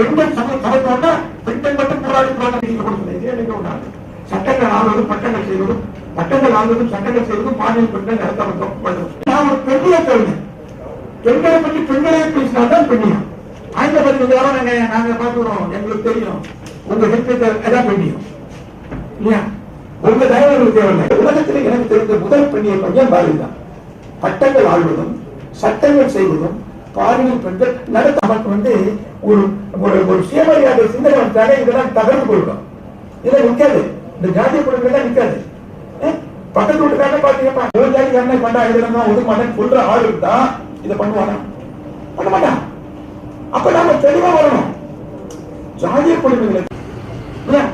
பெண்கள் சம பெண்கள் மட்டும் போராடி போராடி சட்டங்கள் ஆள்வதும் பட்டங்கள் செய்வதும் பட்டங்கள் ஆள்வதும் சட்டங்கள் செய்வதும் பாலியல் பெண்கள் நடத்தப்பட்டோம். நான் ஒரு பெண்ணிய சொல்றேன். பெண்களை பற்றி பெண்களே பேசினால்தான் பெண்ணியம் ஆய்ந்த பதிவு நாங்க நாங்க பாக்குறோம் எங்களுக்கு தெரியும். உங்க ஹெல்த் அதான் பெண்ணியம் இல்லையா? உங்க தயவு தேவையில்லை. உலகத்தில் எனக்கு தெரிந்த முதல் பெண்ணிய பையன் பாரதி தான். பட்டங்கள் ஆள்வதும் சட்டங்கள் செய்வதும் பாலியல் பெண்கள் நடத்த நமக்கு வந்து ஒரு ஒரு ஒரு சுயமரியாதை சிந்தனை வந்தாலே இதெல்லாம் தகர்ந்து கொடுக்கும். இதெல்லாம் நிக்காது இந்த ஜாதிய குழுக்கள் தான் அஹ், பக்கத்து வீட்டுக்காரங்க பாத்தீங்கன்னா ஒரு ஜாதி என்ன பண்ணா இதெல்லாம் ஒதுக்க மாட்டேன் சொல்ற ஆள் இருந்தா இதை பண்ணுவானா? பண்ண மாட்டான். அப்ப நாம தெளிவா வரணும். ஜாதிய குழுக்களை இல்லையா?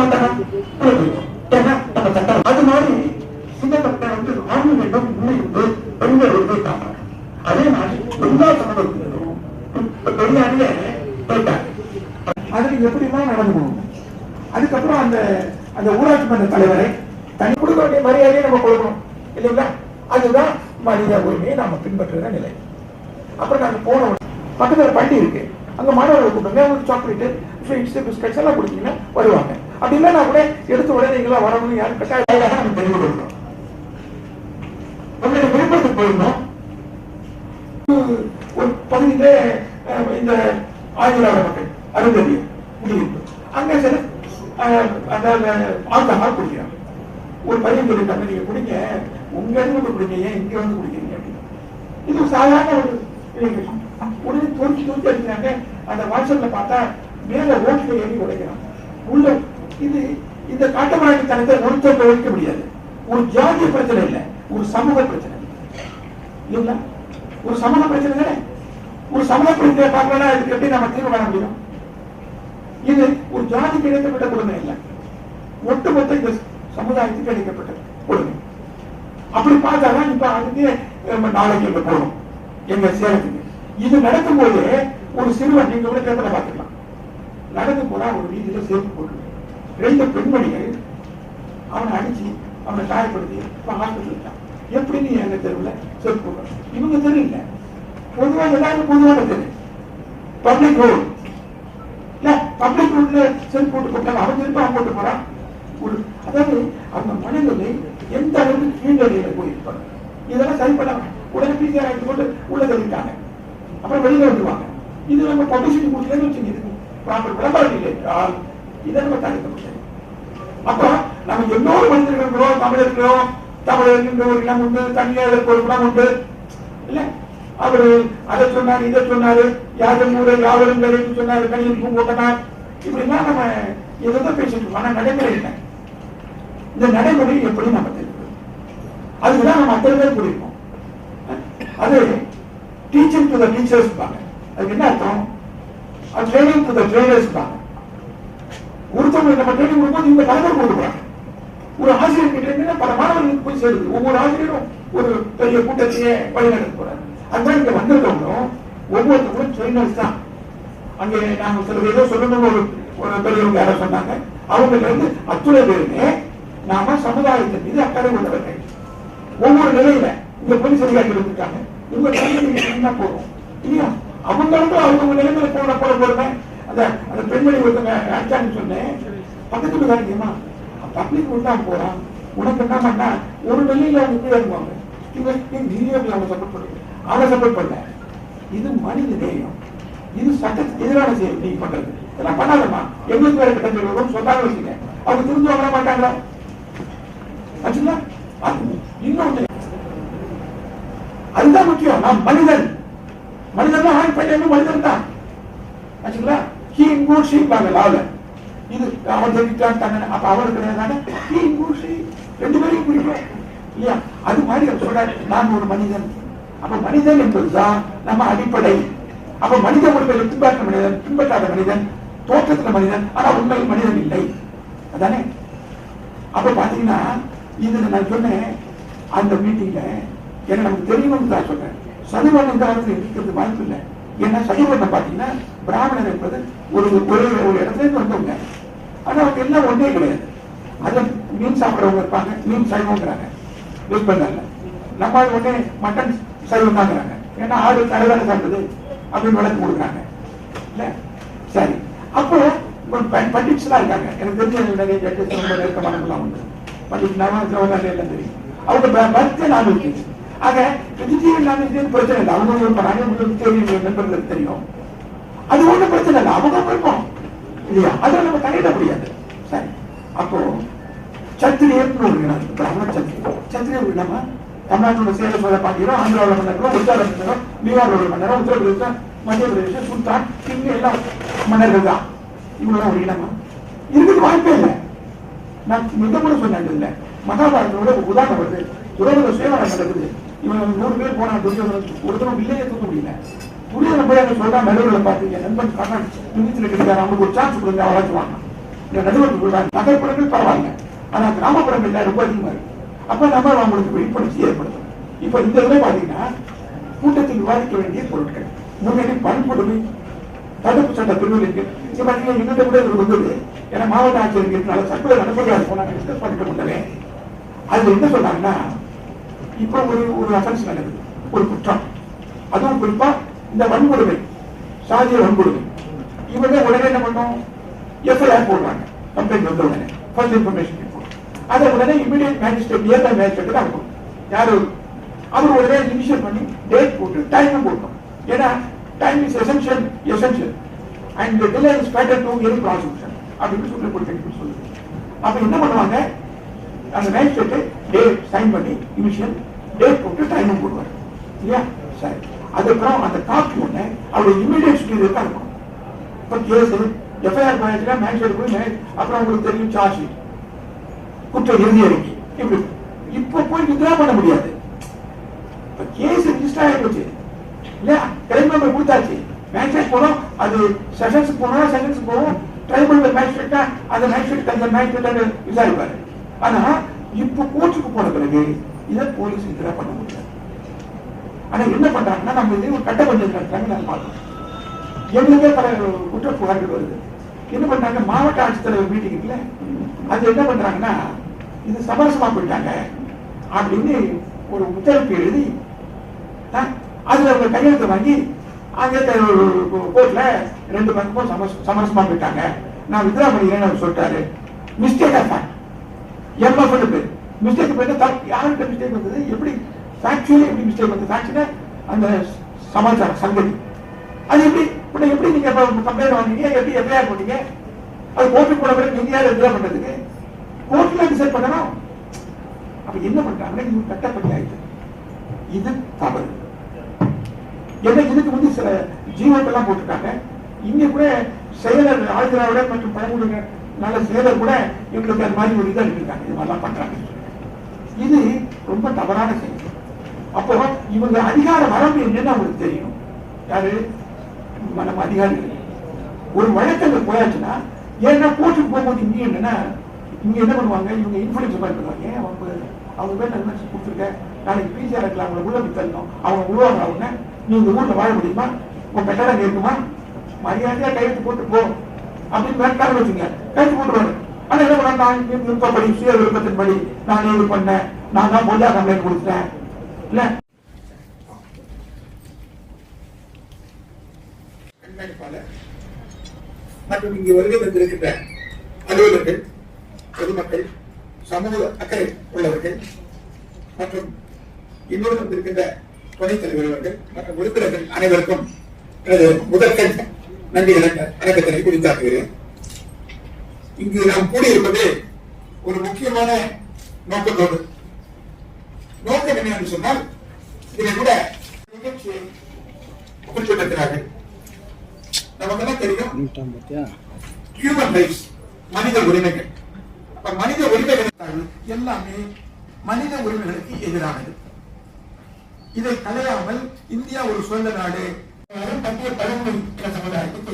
மாட்டாங்க உள்ள போயிடும். ஏன்னா, நம்ம சட்டம் அது மாதிரி சிங்கப்பட்ட வந்து ஆண்களிடம் உண்மை உண்டு பெண்கள் உண்மை காப்பாங்க அதே மாதிரி எல்லா சமூகத்தினரும் பெரியாரியே போயிட்டாங்க அதுக்கு எப்படிமா நடந்து போகணும் அதுக்கப்புறம் அந்த அந்த ஊராட்சி மன்ற தலைவரை தனி கொடுக்க வேண்டிய மரியாதையை நம்ம கொடுக்கணும் இல்லைங்களா அதுதான் மனித உரிமையை நாம பின்பற்றுகிற நிலை. அப்புறம் நாங்கள் போன பக்கத்தில் பக்கத்துல பண்டி இருக்கு. அங்க மாணவர்கள் கூப்பிடுங்க ஒரு சாக்லேட்டு ஸ்வீட்ஸ் பிஸ்கட்ஸ் எல்லாம் கொடுத்தீங்கன்னா வருவாங்க. அப்படி இல்லைன்னா கூட எடுத்து உடனே நீங்களா வரணும் யாரும் கட்டாயம் நம்ம தெரிந்து கொடுக்கணும் நம்மளுடைய விருப்பத்துக்கு போயிருந்தோம். ஒரு பகுதியில இந்த ஆயுர்வேத மக்கள் அருந்ததி குடியிருப்பு அங்க சில அந்த அதாவது ஆல்கஹால் குடிக்கிறாங்க. ஒரு பையன் சொல்லிட்டாங்க நீங்க குடிங்க உங்க இடத்துல குடிங்க ஏன் இங்க வந்து குடிக்கிறீங்க அப்படின்னு. இது சாதாரண ஒரு இளைஞர். உடனே தூக்கி தூக்கி அடிக்கிறாங்க. அந்த வாட்ஸ்அப்ல பார்த்தா மேல ஓட்டுல ஏறி உடைக்கிறாங்க. உள்ள இது இந்த காட்டுமிராண்டி தனத்தை ஒருத்தர் ஒழிக்க முடியாது. ஒரு ஜாதிய பிரச்சனை இல்லை. ஒரு சமூக பிரச்சனை இல்லைங்களா? ஒரு சமூக பிரச்சனை தானே? ஒரு சமூக பிரச்சனை பார்க்கலாம் இதுக்கு எப்படி நம்ம தீர்வு காண முடியும்? இது ஒரு ஜாதிக்கு இணைக்கப்பட்ட கொடுமை இல்லை. ஒட்டுமொத்த இந்த சமுதாயத்துக்கு இணைக்கப்பட்ட கொடுமை. அப்படி பார்த்தாதான் இப்ப அதுக்கு நம்ம நாளைக்கு இங்க போகணும் எங்க சேலத்துக்கு. இது நடக்கும்போது ஒரு சிறுவன் நீங்க கூட பேப்பர்ல பார்த்துக்கலாம். நடந்து போனா ஒரு வீதியில சேர்த்து போட்டு ரெண்டு பெண்மணிகள் அவனை அடிச்சு அவனை காயப்படுத்தி இப்ப ஹாஸ்பிட்டல் இருக்கான் எப்படி நீ எங்க தெருவுல சேர்த்து போடுற இவங்க தெரு இல்ல பொதுவா எல்லாரும் பொதுவான தெரு பப்ளிக் ரோடு இல்ல பப்ளிக் ரோட்ல செருப்பு போட்டு போட்டாங்க. அவன் திருப்பி அவன் போட்டு போறான். அதாவது அந்த மனநிலை எந்த அளவுக்கு கீழ்நிலையில போயிருப்பாங்க? இதெல்லாம் சரி உடனே பிசிஆர் ஆகிட்டு போட்டு உள்ள தள்ளிட்டாங்க அப்புறம் வெளியில வந்துருவாங்க இது நம்ம பப்ளிசிட்டி கொடுக்கலன்னு வச்சுருக்கோம் ப்ராப்பர் விளம்பரம் இல்லை. என்றால் இதை நம்ம தடுக்க முடியாது அப்ப நம்ம எல்லோரும் மனிதர்கள் தமிழர்களும் தமிழர் ஒரு இனம் உண்டு. தனியார் ஒரு குணம் உண்டு. இல்ல? அவரு அதை சொன்னாரு இதை சொன்னாரு. யாரும் ஊரை யாவரும் கரைன்னு சொன்னாரு. கணியில் பூங்கோட்டனார் இப்படிலாம் நம்ம எதுதான் பேசிட்டு இருக்கோம். ஆனா நடைமுறை இல்லை இந்த நடைமுறை எப்படி நம்ம அதுக்குதான் நம்ம அத்தனை பேர் அது டீச்சிங் டு த டீச்சர்ஸ் பாங்க அதுக்கு என்ன அர்த்தம்? அது ட்ரைனிங் டு த ட்ரைனர்ஸ் பாங்க ஒருத்தவங்க நம்ம ட்ரைனிங் கொடுக்கும்போது இந்த பல கொடுக்குறாங்க. ஒரு ஆசிரியர் கிட்ட இருந்து பல மாணவர்களுக்கு போய் சேருது. ஒவ்வொரு ஆசிரியரும் ஒரு பெரிய கூட்டத்தையே வழிநடத்த போறாரு அதுதான் இங்க வந்திருக்கவங்களும் ஒவ்வொருத்தவங்களும் ட்ரைனர்ஸ் தான். அங்கே நாங்க சில ஏதோ சொல்லணும்னு ஒரு ஒரு பெரியவங்க யாரோ சொன்னாங்க. அவங்கள்ல இருந்து அத்துணை பேருமே நாம சமுதாயத்தின் மீது அக்கறை உள்ளவர்கள் ஒவ்வொரு நிலையில இந்த போலீஸ் அதிகாரிகள் இருக்காங்க. இவங்க தலைமையில போறோம் போதும் இல்லையா? அவங்களுக்கும் அவங்க நிலைமையில போன போட போறமே அந்த அந்த பெண்மணி ஒருத்தங்க அடிச்சான்னு சொன்னேன். பக்கத்து வீட்டுக்காரங்கம்மா பப்ளிக் விட்டா போறான். உனக்கு என்ன பண்ணா ஒரு நிலையில அவங்க கீழே இருப்பாங்க இவங்க நீங்க அவங்க சப்போர்ட் பண்ணுங்க அவளை சப்போர்ட் பண்ணல. இது மனித நேயம். இது சட்டத்துக்கு எதிரான செயல் நீங்க பண்றது. இதெல்லாம் பண்ணாதம்மா. எங்களுக்கு வேற கிட்ட சொல்லுவோம் சொன்னாங்க வச்சுங்க அவங்க திரும்ப வர மாட்டாங்களா? ஆச்சுங்களா அது இன்னொன்று. அதுதான் முக்கியம். நாம் மனிதன். மனிதன் ஆண் பையன் மனிதன் தான். ஆச்சுங்களா? ஹீ இன்கூட் ஷீ லாவில். இது அவன் தெரிவித்தான் தங்க அப்ப அவன் கிடையாது ஹீ இன்கூட் ஷீ ரெண்டு பேரையும் குறிக்கும் இல்லையா? அது மாதிரி அவர் சொல்றாரு நான் ஒரு மனிதன். அப்ப மனிதன் என்பதுதான் நம்ம அடிப்படை. அப்ப மனித உரிமையை பின்பற்ற மனிதன் பின்பற்றாத மனிதன் தோற்றத்துல மனிதன் ஆனா உண்மையில் மனிதன் இல்லை. அதானே? அப்ப பாத்தீங்கன்னா இதுல நான் சொன்னேன் அந்த மீட்டிங்ல என்ன நமக்கு தெரியணும்னு தான் சொன்னேன் சதுவன் இருக்கிறது வாய்ப்பு இல்லை. ஏன்னா சதுவன் பார்த்தீங்கன்னா பிராமணர் என்பது ஒரு பொருள் ஒரு இடத்துல இருந்து வந்தவங்க. ஆனா அவங்க எல்லாம் ஒன்றே கிடையாது. அது மீன் சாப்பிட்றவங்க இருப்பாங்க மீன் சைவங்கிறாங்க யூஸ் பண்ணாங்க. நம்ம ஆள் உடனே மட்டன் சைவம் தாங்கிறாங்க ஏன்னா ஆடு தலைவரை சாப்பிடுது அப்படின்னு விளக்கு கொடுக்குறாங்க. இல்ல? சரி. அப்போ பண்டிட்ஸ் எல்லாம் இருக்காங்க. எனக்கு தெரிஞ்ச நிறைய ஜட்ஜஸ் ரொம்ப நெருக்கமானவங்களாம் உண்டு பண்டிட் ஜவஹர்லால் எல்லாம் தெரியும். அவங்க பர்த்டே நாள் இருக்கு. ஆக வெஜிடேரியன் நான் பிரச்சனை இல்லை. அவங்க இருப்பாங்க உங்களுக்கு தெரியும் நண்பர்களுக்கு தெரியும். அது ஒன்றும் பிரச்சனை இல்லை. அவங்க விருப்பம். இல்லையா? அதை நம்ம தலையிட முடியாது. சரி. அப்போ சத்திரியர்னு ஒரு இனம் இருக்கு. பிராமண சத்திரியர் சத்திரியர் ஒரு தமிழ்நாட்டோட சேலம் சோழ பாண்டியரும் ஆந்திராவில் மன்னரும் உத்தர மன்னரும் பீகாரோட மன்னரும் உத்தரப்பிரதேசம் மத்திய பிரதேசம் சுல்தான் கிங் எல்லாம் மன்னர்கள் தான். இவங்க ஒரு இனமா? இதுக்கு வாய்ப்பே இல்லை. நான் மிக கூட சொன்னேன் இல்ல. மகாபாரதத்தோட ஒரு உதாரணம் வருது. உறவுல சுயநலம் நடக்குது இவன் நூறு பேர் போனா துரியோதனன் ஒருத்தரும் வில்லையே தூக்க முடியல. துரியோதன போய் அங்க சொல்றான் நடுவர்களை பார்த்து என் நண்பன் காரணம் நிதித்துல கிடைக்காது அவனுக்கு ஒரு சான்ஸ் கொடுங்க அவ்வளவு இந்த நடுவில் சொல்றாங்க. நகர்ப்புறங்கள் பரவாயில்ல. ஆனா கிராமப்புறங்கள்ல ரொம்ப அதிகமா இருக்கு. அப்ப நம்ம அவங்களுக்கு விழிப்புணர்ச்சி ஏற்படுத்தும். இப்ப இந்த இதுல பாத்தீங்கன்னா கூட்டத்தில் விவாதிக்க வேண்டிய பொருட்கள். முன்னாடி பண்புடுமை தடுப்பு சட்ட பிரிவில் இருக்கு இப்ப பாத்தீங்கன்னா எங்கிட்ட கூட இது வந்தது. ஏன்னா மாவட்ட ஆட்சியர் இருக்கிறதுனால சட்டத்தை நடப்பதாக போனாங்க. டிஸ்கஸ் பண்ணிட்டு முடியல அதுல என்ன சொல்றாங்கன்னா இப்ப ஒரு ஒரு அஃபென்ஸ் நடக்குது. ஒரு குற்றம். அதுவும் குறிப்பா இந்த வன்கொடுமை சாதிய வன்கொடுமை. இவங்க உடனே என்ன பண்ணும்? எஃப்ஐஆர் போடுறாங்க கம்ப்ளைண்ட் வந்த உடனே. ஃபர்ஸ்ட் இன்ஃபர்மேஷன் ரிப்போர்ட் அதை உடனே இமீடியட் மேஜிஸ்ட்ரேட் நியர்பை மேஜிஸ்ட்ரேட் அனுப்பும். யாரு? அவர் உடனே இனிஷியல் பண்ணி டேட் போட்டு டைமும் போடணும். ஏன்னா time is essential essential and delay is better to any prosecution அப்படின்னு சொல்லி கொடுத்தேன் சொல்லுது. அப்ப என்ன பண்ணுவாங்க? அந்த மேஜிஸ்ட்ரேட் டேட் சைன் பண்ணி இனிஷியல் டேட் போட்டு டைமும் போடுவார். இல்லையா? சரி. அதுக்கப்புறம் அந்த காப்பி ஒன்று அவருடைய இமீடியட் ஸ்டீரியில் தான் இருக்கும். இப்போ கேஸ் எஃப்ஐஆர் பண்ணிச்சுன்னா மேட்ச் போய் அப்புறம் உங்களுக்கு தெரியும் சார்ஜ் ஷீட் குற்ற இறுதி அறிக்கை. இப்படி இப்போ போய் வித்ரா பண்ண முடியாது. இப்போ கேஸ் ரிஜிஸ்டர் ஆகிடுச்சு இல்லையா? கிரைம் கொடுத்தாச்சு. மேட்சஸ் போனோம். அது செஷன்ஸ் போனோம் செஷன்ஸ் போவோம் ட்ரைபல் மேட்ச் அந்த மேட்ச் அந்த மேட்ச் விசாரிப்பாரு. ஆனா இப்ப கோர்ட்டுக்கு போன பிறகு இதை போலீஸ் இதெல்லாம் பண்ண முடியாது. ஆனா என்ன பண்றாங்கன்னா நம்ம இதே ஒரு கட்ட பஞ்சாயத்து நடத்துறாங்க நான் பார்க்கணும் எங்களுக்கே பல குற்ற புகார்கள் வருது. என்ன பண்றாங்க மாவட்ட ஆட்சித்தலைவர் மீட்டிங் இருக்குல்ல அது என்ன பண்றாங்கன்னா இது சமரசமா போயிட்டாங்க அப்படின்னு ஒரு உத்தரவு எழுதி ஆ, அதுல அவங்க கையெழுத்து வாங்கி அங்கே கோர்ட்ல ரெண்டு பக்கமும் சமரசமா போயிட்டாங்க. நான் வித்ரா பண்ணிக்கிறேன்னு அவர் சொல்லிட்டாரு. மிஸ்டேக் ஆஃப் எம்எஃப் பேர். மிஸ்டேக் பேர் யார்கிட்ட மிஸ்டேக் வந்தது? எப்படி ஃபேக்சுவலி எப்படி மிஸ்டேக் வந்தது? ஃபேக்சுவலா அந்த சமாச்சாரம் சங்கதி. அது எப்படி இப்போ எப்படி நீங்க கம்ப்ளைண்ட் வாங்கினீங்க? எப்படி எஃப்ஐஆர் போட்டீங்க? அது கோர்ட்டு போன பிறகு நீங்க யார் எதிராக பண்றதுக்கு? கோர்ட்ல டிசைட் பண்ணணும். அப்ப என்ன பண்றாங்கன்னா இது கட்டப்படி ஆயிடுச்சு. இது தவறு. ஏன்னா இதுக்கு வந்து சில ஜீவோக்கெல்லாம் போட்டிருக்காங்க. இங்க கூட செயலர் ஆழ்திராவிட மற்றும் பழங்குடியினர் நல்ல செயலர் கூட இவங்களுக்கு அது மாதிரி ஒரு இதை இருக்காங்க இது மாதிரிலாம் பண்றாங்க. இது ரொம்ப தவறான செயல் அப்போ இவங்க அதிகார வரம்பு என்னன்னு அவங்களுக்கு தெரியும். யாரு? நம்ம அதிகாரிகள். ஒரு வழக்கங்க போயாச்சுன்னா ஏன்னா கோர்ட்டுக்கு போகும்போது இங்கே என்னன்னா இங்க என்ன பண்ணுவாங்க? இவங்க இன்ஃபுளுன்ஸ் மாதிரி பண்ணுவாங்க. ஏன் அவங்க அவங்க பேர் நன்மை கொடுத்துருக்க? நாளைக்கு பிசிஆர் இருக்கலாம். அவங்களை உள்ள தரணும் அவங்க உருவாங்க அவங்க நீ இந்த ஊர்ல வாழ முடியுமா? உன் பெட்டரா இருக்குமா? மரியாதையா கையெழுத்து போட்டு போ. அப்படின்னு வேண்டாம் வச்சுங்க. கையெழுத்து போட்டுருவாரு. ஆனா என்ன பண்ண விருப்பப்படி சுய விருப்பத்தின்படி நான் இது பண்ணேன். நான் தான் பொய்யா கம்ப்ளைண்ட் கொடுத்தேன். இல்ல? கண்காணிப்பாளர். மற்றும் இங்கு வருகை வந்திருக்கின்ற அலுவலர்கள் பொதுமக்கள் சமூக அக்கறை உள்ளவர்கள் மற்றும் இன்னொரு வந்திருக்கின்ற துணைத் தலைவர் அவர்கள் மற்றும் உறுப்பினர்கள் அனைவருக்கும் முதற்கட்ட நன்றி வணக்கத்தினை குறித்தாக்குகிறேன். இங்கு நாம் கூடியிருப்பது ஒரு முக்கியமான நோக்கத்தோடு. நோக்கம் என்ன என்று சொன்னால் இதை கூட நிகழ்ச்சியை குறிப்பிட்டிருக்கிறார்கள். நமக்கெல்லாம் தெரியும் பண்ணிட்டான் பார்த்தியா ஹியூமன் ரைட்ஸ் மனித உரிமைகள். அப்ப மனித உரிமைகள் எல்லாமே மனித உரிமைகளுக்கு எதிரானது. இதை கலையாமல் இந்தியா ஒரு சுதந்திர நாடு தங்கிய பழங்குடி சமுதாயத்துக்கு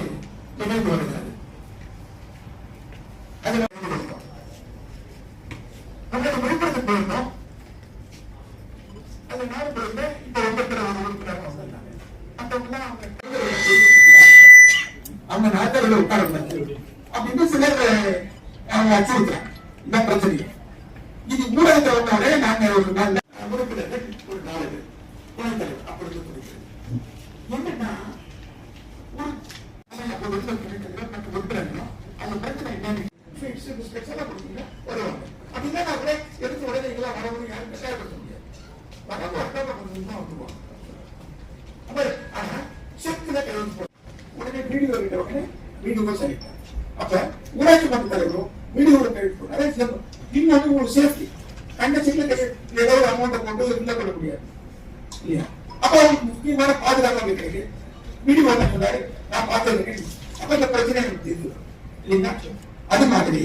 நிகழ்ந்து வருகிறது அதுல இருக்கிறோம். நம்ம போயிருந்தோம் அது ஒரு உறுப்பினர் வந்திருந்தாங்க அவங்க அவங்க நாட்டர்களை உட்கார அப்படின்னு சிலர் அவங்க அச்சுறுத்துறாங்க. இந்த பிரச்சனை இது ஊடகத்தை வந்தாலே நாங்க ஒரு நல்ல உறுப்பினர்கள் ஒரு நாலு பேர் துணைத் தலைவர் அப்படி இருக்கிறது என்னன்னா ஒரு அதான் அப்ப வெளில கிடைக்கிறது உடனே வீடியோவும் சரி அப்ப ஊராட்சி மன்ற தலைவரும் வீடியோட கையெழுத்து போட்டு அதே சிறப்பு இன்னொன்று உங்களுக்கு சேஃப்டி. கண்ட சைட்ல கை ஏதோ ஒரு அமௌண்ட்டை போட்டு இல்லை கொள்ள முடியாது. இல்லையா? அப்ப அவருக்கு முக்கியமான பாதுகாப்பு இருக்கிறது வீடியோ என்ன சொன்னாரு. நான் பார்த்துருக்கேன் அப்ப இந்த பிரச்சனை எனக்கு தெரியுது இல்லைங்களா? அது மாதிரி